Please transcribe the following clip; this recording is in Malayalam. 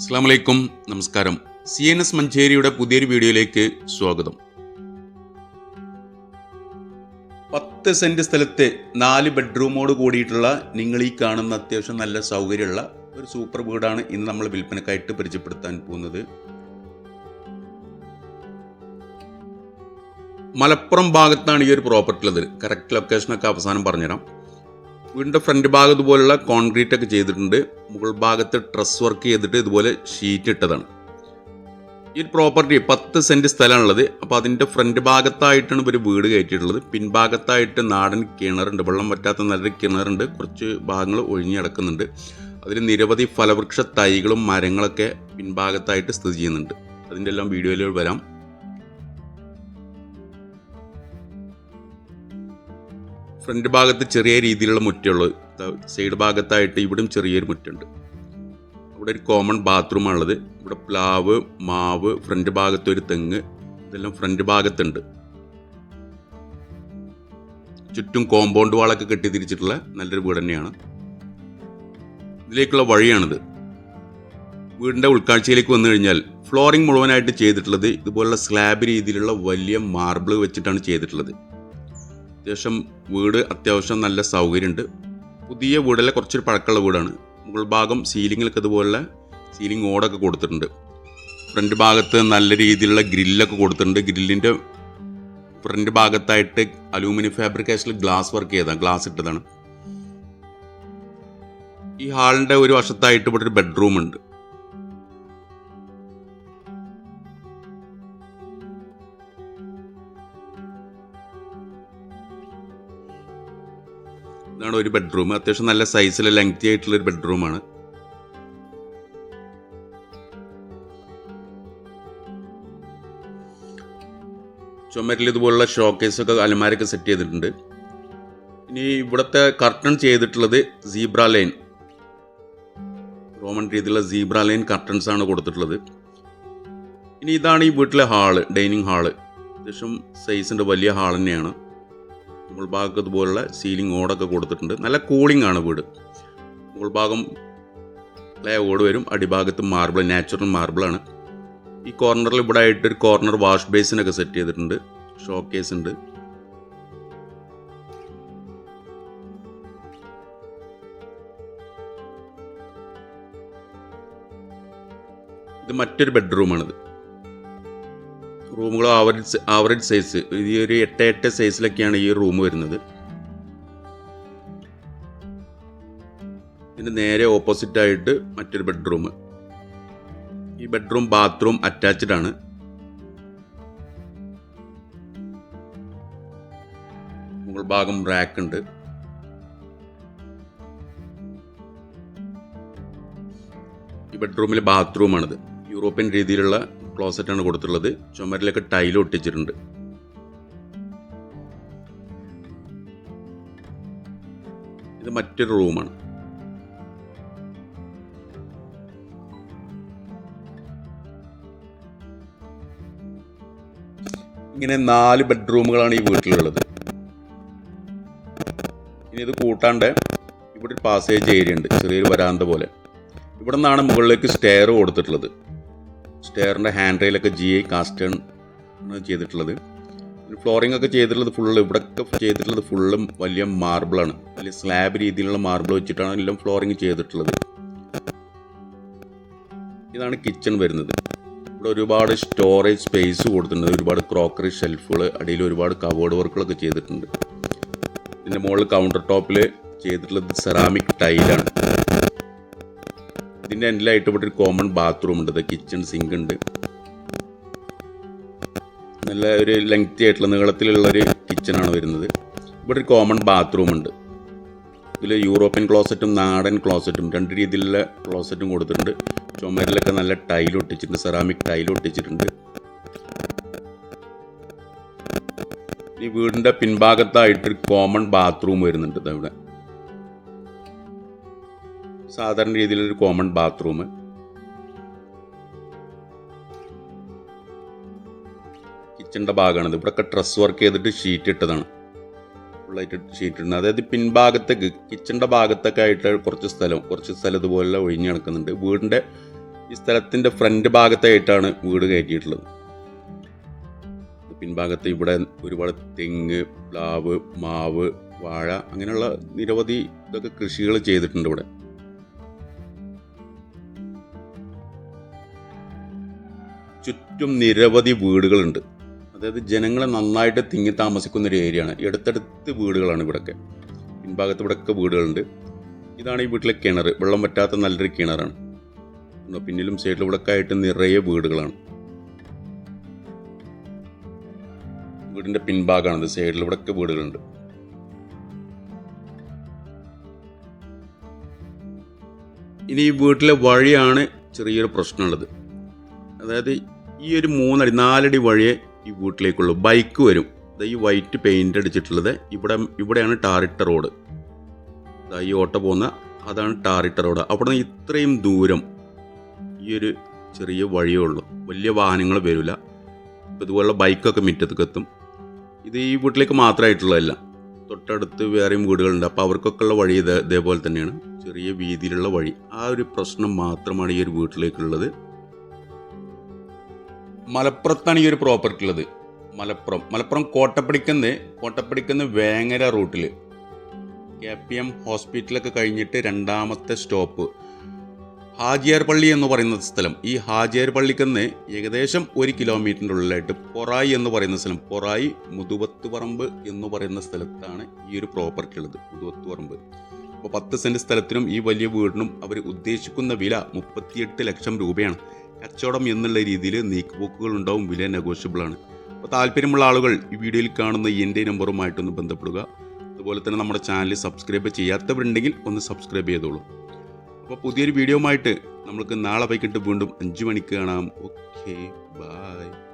അസ്സാം വലൈക്കും നമസ്കാരം. സി എൻ എസ് മഞ്ചേരിയുടെ പുതിയൊരു വീഡിയോയിലേക്ക് സ്വാഗതം. പത്ത് സെന്റ് സ്ഥലത്ത് നാല് ബെഡ്റൂമോട് കൂടിയിട്ടുള്ള നിങ്ങൾ ഈ കാണുന്ന അത്യാവശ്യം നല്ല സൗകര്യമുള്ള ഒരു സൂപ്പർ വീടാണ് ഇന്ന് നമ്മൾ വിൽപ്പനക്കായിട്ട് പരിചയപ്പെടുത്താൻ പോകുന്നത്. മലപ്പുറം ഭാഗത്താണ് ഈ ഒരു പ്രോപ്പർട്ടി ഉള്ളത് കറക്റ്റ് ലൊക്കേഷനൊക്കെ അവസാനം പറഞ്ഞുതരാം. വീടിന്റെ ഫ്രണ്ട് ഭാഗം ഇതുപോലുള്ള കോൺക്രീറ്റ് ഒക്കെ ചെയ്തിട്ടുണ്ട്. മുകൾ ഭാഗത്ത് ട്രസ് വർക്ക് ചെയ്തിട്ട് ഇതുപോലെ ഷീറ്റ് ഇട്ടതാണ്. ഈ പ്രോപ്പർട്ടി പത്ത് സെന്റ് സ്ഥലമാണുള്ളത്. അപ്പോൾ അതിന്റെ ഫ്രണ്ട് ഭാഗത്തായിട്ടാണ് ഇവർ വീട് കയറ്റിയിട്ടുള്ളത്. പിൻഭാഗത്തായിട്ട് നാടൻ കിണറുണ്ട്. വെള്ളം പറ്റാത്ത നല്ലൊരു കിണറുണ്ട്. കുറച്ച് ഭാഗങ്ങൾ ഒഴിഞ്ഞു കിടക്കുന്നുണ്ട്. അതിൽ നിരവധി ഫലവൃക്ഷ തൈകളും മരങ്ങളൊക്കെ പിൻഭാഗത്തായിട്ട് സ്ഥിതി ചെയ്യുന്നുണ്ട്. അതിന്റെ എല്ലാം വീഡിയോയിൽ വരാം. ഫ്രണ്ട് ഭാഗത്ത് ചെറിയ രീതിയിലുള്ള മുറ്റുള്ളൂ സൈഡ് ഭാഗത്തായിട്ട് ഇവിടും ചെറിയൊരു മുറ്റുണ്ട്. ഇവിടെ ഒരു കോമൺ ബാത്റൂമാണുള്ളത് ഇവിടെ പ്ലാവ് മാവ് ഫ്രണ്ട് ഭാഗത്ത് ഒരു തെങ്ങ് ഇതെല്ലാം ഫ്രണ്ട് ഭാഗത്തുണ്ട്. ചുറ്റും കോമ്പൗണ്ട് വാളൊക്കെ കെട്ടി തിരിച്ചിട്ടുള്ള നല്ലൊരു വീട് തന്നെയാണ്. ഇതിലേക്കുള്ള വഴിയാണിത്. വീടിന്റെ ഉൾക്കാഴ്ചയിലേക്ക് വന്നു കഴിഞ്ഞാൽ ഫ്ലോറിംഗ് മുഴുവനായിട്ട് ചെയ്തിട്ടുള്ളത് ഇതുപോലുള്ള സ്ലാബ് രീതിയിലുള്ള വലിയ മാർബിൾ വെച്ചിട്ടാണ് ചെയ്തിട്ടുള്ളത്. അത്യാവശ്യം വീട് അത്യാവശ്യം നല്ല സൗകര്യമുണ്ട്. പുതിയ വീടല്ല കുറച്ചൊരു പഴക്കമുള്ള വീടാണ്. മുകൾ ഭാഗം സീലിങ്ങിലൊക്കെ ഇതുപോലെ സീലിംഗ് ഓടൊക്കെ കൊടുത്തിട്ടുണ്ട്. ഫ്രണ്ട് ഭാഗത്ത് നല്ല രീതിയിലുള്ള ഗ്രില്ലൊക്കെ കൊടുത്തിട്ടുണ്ട്. ഗ്രില്ലിന്റെ ഫ്രണ്ട് ഭാഗത്തായിട്ട് അലൂമിനിയം ഫാബ്രിക്കേഷനിൽ ഗ്ലാസ് വർക്ക് ചെയ്തതാണ്. ഗ്ലാസ് ഇട്ടതാണ്. ഈ ഹാളിന്റെ ഒരു വശത്തായിട്ട് ഇവിടെ ഒരു ബെഡ്റൂം ഉണ്ട്. ഇതാണ് ഒരു ബെഡ്റൂം അത്യാവശ്യം നല്ല സൈസിൽ ലെങ്തി ആയിട്ടുള്ള ഒരു ബെഡ്റൂമാണ് ചുമരിൽ ഇതുപോലുള്ള ഷോക്കേസ് ഒക്കെ അലമാരൊക്കെ സെറ്റ് ചെയ്തിട്ടുണ്ട്. ഇനി ഇവിടുത്തെ കർട്ടൺ ചെയ്തിട്ടുള്ളത് സീബ്ര ലൈൻ റോമൻ രീതിയിലുള്ള സീബ്ര ലൈൻ കർട്ടൺസ് ആണ് കൊടുത്തിട്ടുള്ളത്. ഇനി ഇതാണ് ഈ വീട്ടിലെ ഹാൾ ഡൈനിങ് ഹാൾ അത്യാവശ്യം സൈസിന്റെ വലിയ ഹാൾ തന്നെയാണ്. മുകൾ ഭാഗത്ത് ഇതുപോലുള്ള സീലിംഗ് ഓടൊക്കെ കൊടുത്തിട്ടുണ്ട്. നല്ല കൂളിംഗ് ആണ് വീട്. മുകൾ ഭാഗം ഓട് വരും അടിഭാഗത്ത് മാർബിൾ നാച്ചുറൽ മാർബിളാണ് ഈ കോർണറിൽ ഇവിടെ ആയിട്ട് ഒരു കോർണർ വാഷ് ബേസിനൊക്കെ സെറ്റ് ചെയ്തിട്ടുണ്ട്. ഷോ കേസ് ഉണ്ട്. ഇത് മറ്റൊരു ബെഡ്റൂമാണിത് റൂമുകൾ ആവറേജ് ആവറേജ് സൈസ് ഈ ഒരു എട്ട് എട്ട് സൈസിലൊക്കെയാണ് ഈ റൂം വരുന്നത്. ഇതിന് നേരെ ഓപ്പോസിറ്റ് ആയിട്ട് മറ്റൊരു ബെഡ്റൂം ഈ ബെഡ്റൂം ബാത്റൂം അറ്റാച്ച്ഡ് ആണ്. മുകൾ ഭാഗം റാക്ക് ഉണ്ട്. ഈ ബെഡ്റൂമിൽ ബാത്റൂമാണിത് യൂറോപ്യൻ രീതിയിലുള്ള ക്ലോസറ്റ് ആണ് കൊടുത്തിട്ടുള്ളത്. ചുമരിലൊക്കെ ടൈൽ ഒട്ടിച്ചിട്ടുണ്ട്. ഇത് മറ്റൊരു റൂമാണ്. ഇങ്ങനെ നാല് ബെഡ്റൂമുകളാണ് ഈ വീട്ടിലുള്ളത്. ഇനി ഇത് കൂട്ടാണ്ട് ഇവിടെ ഒരു പാസേജ് ഏരിയ ഉണ്ട്. ചെറിയൊരു വരാന്ത പോലെ. ഇവിടെ നിന്നാണ് മുകളിലേക്ക് സ്റ്റെയർ കൊടുത്തിട്ടുള്ളത്. സ്റ്റെയറിന്റെ ഹാൻഡ് റെയിലൊക്കെ ജി ഐ കാസ്റ്റേൺ ചെയ്തിട്ടുള്ളത്. ഫ്ലോറിംഗ് ഒക്കെ ചെയ്തിട്ടുള്ളത് ഫുള്ള് ഇവിടെയൊക്കെ ചെയ്തിട്ടുള്ളത് ഫുള്ളും വലിയ മാർബിളാണ് വലിയ സ്ലാബ് രീതിയിലുള്ള മാർബിൾ വെച്ചിട്ടാണ് എല്ലാം ഫ്ലോറിംഗ് ചെയ്തിട്ടുള്ളത്. ഇതാണ് കിച്ചൺ വരുന്നത്. ഇവിടെ ഒരുപാട് സ്റ്റോറേജ് സ്പേസ് കൊടുത്തിട്ടുണ്ട്. ഒരുപാട് ക്രോക്കറി ഷെൽഫുകൾ അടിയിൽ ഒരുപാട് കവേർഡ് വർക്കുകളൊക്കെ ചെയ്തിട്ടുണ്ട്. ഇതിന്റെ മുകളിൽ കൗണ്ടർ ടോപ്പിൽ ചെയ്തിട്ടുള്ളത് സെറാമിക് ടൈലാണ് ഇതിന്റെ എൻഡിലായിട്ട് ഇവിടെ ഒരു കോമൺ ബാത്റൂം ഉണ്ട്. കിച്ചൺ സിങ്ക് ഉണ്ട്. നല്ല ഒരു ലെങ്തി ആയിട്ടുള്ള നീളത്തിലുള്ളൊരു കിച്ചണാണ് വരുന്നത്. ഇവിടെ ഒരു കോമൺ ബാത്റൂം ഉണ്ട്. ഇതിൽ യൂറോപ്യൻ ക്ലോസറ്റും നാടൻ ക്ലോസറ്റും രണ്ട് രീതിയിലുള്ള ക്ലോസറ്റും കൊടുത്തിട്ടുണ്ട്. ചുമരിലൊക്കെ നല്ല ടൈൽ ഒട്ടിച്ചിട്ടുണ്ട്. സെറാമിക് ടൈൽ ഒട്ടിച്ചിട്ടുണ്ട്. ഈ വീടിന്റെ പിൻഭാഗത്തായിട്ടൊരു കോമൺ ബാത്റൂം വരുന്നുണ്ട് ഇവിടെ. സാധാരണ രീതിയിലൊരു കോമൺ ബാത്റൂം കിച്ചണിന്റെ ഭാഗമാണിത്. ഇവിടെയൊക്കെ ഡ്രസ് വർക്ക് ചെയ്തിട്ട് ഷീറ്റ് ഇട്ടതാണ്. ഫുള്ളായിട്ട് ഷീറ്റ് ഇടുന്നത്. അതായത് പിൻഭാഗത്തേക്ക് കിച്ചണിന്റെ ഭാഗത്തൊക്കെ ആയിട്ട് കുറച്ച് സ്ഥലം കുറച്ച് സ്ഥലം ഇതുപോലെ ഒഴിഞ്ഞ് കിടക്കുന്നുണ്ട്. വീടിന്റെ ഈ സ്ഥലത്തിന്റെ ഫ്രണ്ട് ഭാഗത്തായിട്ടാണ് വീട് കയറ്റിയിട്ടുള്ളത്. പിൻഭാഗത്ത് ഇവിടെ ഒരുപാട് തെങ്ങ് പ്ലാവ് മാവ് വാഴ അങ്ങനെയുള്ള നിരവധി ഇതൊക്കെ കൃഷികൾ ചെയ്തിട്ടുണ്ട് ഇവിടെ. ചുറ്റും നിരവധി വീടുകളുണ്ട്. അതായത് ജനങ്ങളെ നന്നായിട്ട് തിങ്ങി താമസിക്കുന്ന ഒരു ഏരിയയാണ്. അടുത്തടുത്ത് വീടുകളാണ് ഇവിടെയൊക്കെ പിൻഭാഗത്ത് ഇവിടെയൊക്കെ വീടുകളുണ്ട്. ഇതാണ് ഈ വീട്ടിലെ കിണർ വെള്ളം പറ്റാത്ത നല്ലൊരു കിണറാണ്. പിന്നിലും സൈഡിലും ഇവിടെയൊക്കെ ആയിട്ട് നിറയെ വീടുകളാണ്. വീടിന്റെ പിൻഭാഗമാണിത്. സൈഡിൽ ഇവിടെയൊക്കെ വീടുകളുണ്ട്. ഇനി ഈ വീട്ടിലെ വഴിയാണ് ചെറിയൊരു പ്രശ്നമുള്ളത്. അതായത് ഈ ഒരു മൂന്നടി നാലടി വഴിയേ ഈ വീട്ടിലേക്കുള്ളൂ. ബൈക്ക് വരും. ഈ വൈറ്റ് പെയിന്റ് അടിച്ചിട്ടുള്ളത്. ഇവിടെ ഇവിടെയാണ് ടാറിട്ട റോഡ്. ഈ ഓട്ടോ പോകുന്ന അതാണ് ടാറിട്ട റോഡ്. അവിടെ നിന്ന് ഇത്രയും ദൂരം ഈ ഒരു ചെറിയ വഴിയേ ഉള്ളൂ. വലിയ വാഹനങ്ങൾ വരില്ല. ഇപ്പം ഇതുപോലുള്ള ബൈക്കൊക്കെ മുറ്റത്തേക്ക് എത്തും. ഇത് ഈ വീട്ടിലേക്ക് മാത്രമായിട്ടുള്ളതല്ല. തൊട്ടടുത്ത് വേറെയും വീടുകളുണ്ട്. അപ്പോൾ അവർക്കൊക്കെ ഉള്ള വഴി ഇത് ഇതേപോലെ തന്നെയാണ്. ചെറിയ വീതിയിലുള്ള വഴി. ആ ഒരു പ്രശ്നം മാത്രമാണ് ഈ ഒരു വീട്ടിലേക്കുള്ളത്. മലപ്പുറത്താണ് ഈ ഒരു പ്രോപ്പർട്ടി ഉള്ളത്. മലപ്പുറം. മലപ്പുറം കോട്ടപ്പടിക്കന്ന് കോട്ടപ്പടിക്കന്ന് വേങ്ങര റൂട്ടിൽ കെ പി എം ഹോസ്പിറ്റലൊക്കെ കഴിഞ്ഞിട്ട് രണ്ടാമത്തെ സ്റ്റോപ്പ്. ഹാജിയാർ പള്ളി എന്ന് പറയുന്ന സ്ഥലം. ഈ ഹാജിയാർ പള്ളിക്കന്ന് ഏകദേശം ഒരു കിലോമീറ്ററിന്റെ ഉള്ളിലായിട്ട് പൊറായി എന്ന് പറയുന്ന സ്ഥലം. പൊറായി മുതുവത്ത് പറമ്പ് എന്ന് പറയുന്ന സ്ഥലത്താണ് ഈ ഒരു പ്രോപ്പർട്ടി ഉള്ളത്. മുതുവത്ത് പറമ്പ് അപ്പോൾ പത്ത് സെന്റ് സ്ഥലത്തിനും ഈ വലിയ വീടിനും അവർ ഉദ്ദേശിക്കുന്ന വില മുപ്പത്തിയെട്ട് ലക്ഷം രൂപയാണ്. കച്ചവടം എന്നുള്ള രീതിയിൽ നീക്കുപോക്കുകൾ ഉണ്ടാവും വില നെഗോഷ്യബിൾ ആണ്. അപ്പോൾ താല്പര്യമുള്ള ആളുകൾ ഈ വീഡിയോയിൽ കാണുന്ന എന്റെ നമ്പറുമായിട്ടൊന്ന് ബന്ധപ്പെടുക. അതുപോലെ തന്നെ നമ്മുടെ ചാനൽ സബ്സ്ക്രൈബ് ചെയ്യാത്തവരുണ്ടെങ്കിൽ ഒന്ന് സബ്സ്ക്രൈബ് ചെയ്തോളൂ. അപ്പോൾ പുതിയൊരു വീഡിയോ ആയിട്ട് നമ്മൾക്ക് നാളെ വൈകിട്ട് വീണ്ടും അഞ്ച് മണിക്ക് കാണാം. Okay bye.